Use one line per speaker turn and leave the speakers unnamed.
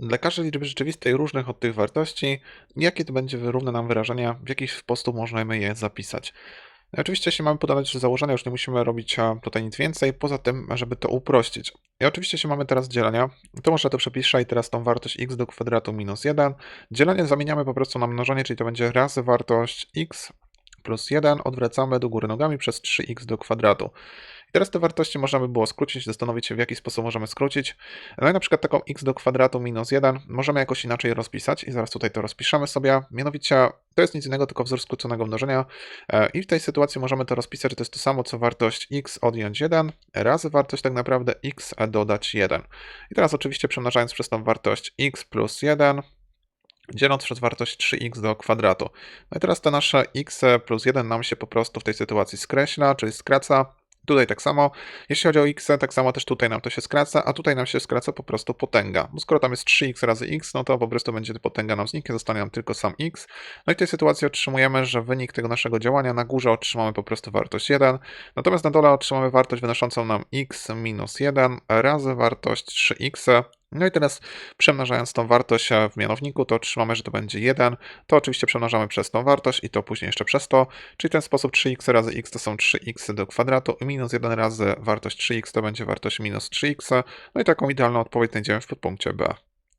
dla każdej liczby rzeczywistej różnych od tych wartości, jakie to będzie równe nam wyrażenia, w jaki sposób możemy je zapisać. Oczywiście, jeśli mamy podawać założenia, już nie musimy robić tutaj nic więcej, poza tym, żeby to uprościć. I oczywiście, jeśli mamy teraz dzielenia, to może to przepiszę i teraz tą wartość x do kwadratu minus 1. Dzielenie zamieniamy po prostu na mnożenie, czyli to będzie razy wartość x plus 1, odwracamy do góry nogami przez 3x do kwadratu. I teraz te wartości można by było skrócić, zastanowić się w jaki sposób możemy skrócić. No i na przykład taką x do kwadratu minus 1 możemy jakoś inaczej rozpisać i zaraz tutaj to rozpiszemy sobie. Mianowicie to jest nic innego, tylko wzór skróconego mnożenia E, i w tej sytuacji możemy to rozpisać, że to jest to samo co wartość x odjąć 1 razy wartość tak naprawdę x dodać 1. I teraz oczywiście przemnażając przez tą wartość x plus 1 dzieląc przez wartość 3x do kwadratu. No i teraz te nasze x plus 1 nam się po prostu w tej sytuacji skreśla, czyli skraca. Tutaj tak samo, jeśli chodzi o x, tak samo też tutaj nam to się skraca, a tutaj nam się skraca po prostu potęga. Bo skoro tam jest 3x razy x, no to po prostu będzie potęga nam zniknie, zostanie nam tylko sam x. No i w tej sytuacji otrzymujemy, że wynik tego naszego działania na górze otrzymamy po prostu wartość 1, natomiast na dole otrzymamy wartość wynoszącą nam x minus 1 razy wartość 3x no i teraz przemnażając tą wartość w mianowniku, to otrzymamy, że to będzie 1. To oczywiście przemnażamy przez tą wartość i to później jeszcze przez to. Czyli w ten sposób 3x razy x to są 3x do kwadratu minus 1 razy wartość 3x to będzie wartość minus 3x. No i taką idealną odpowiedź znajdziemy w podpunkcie B.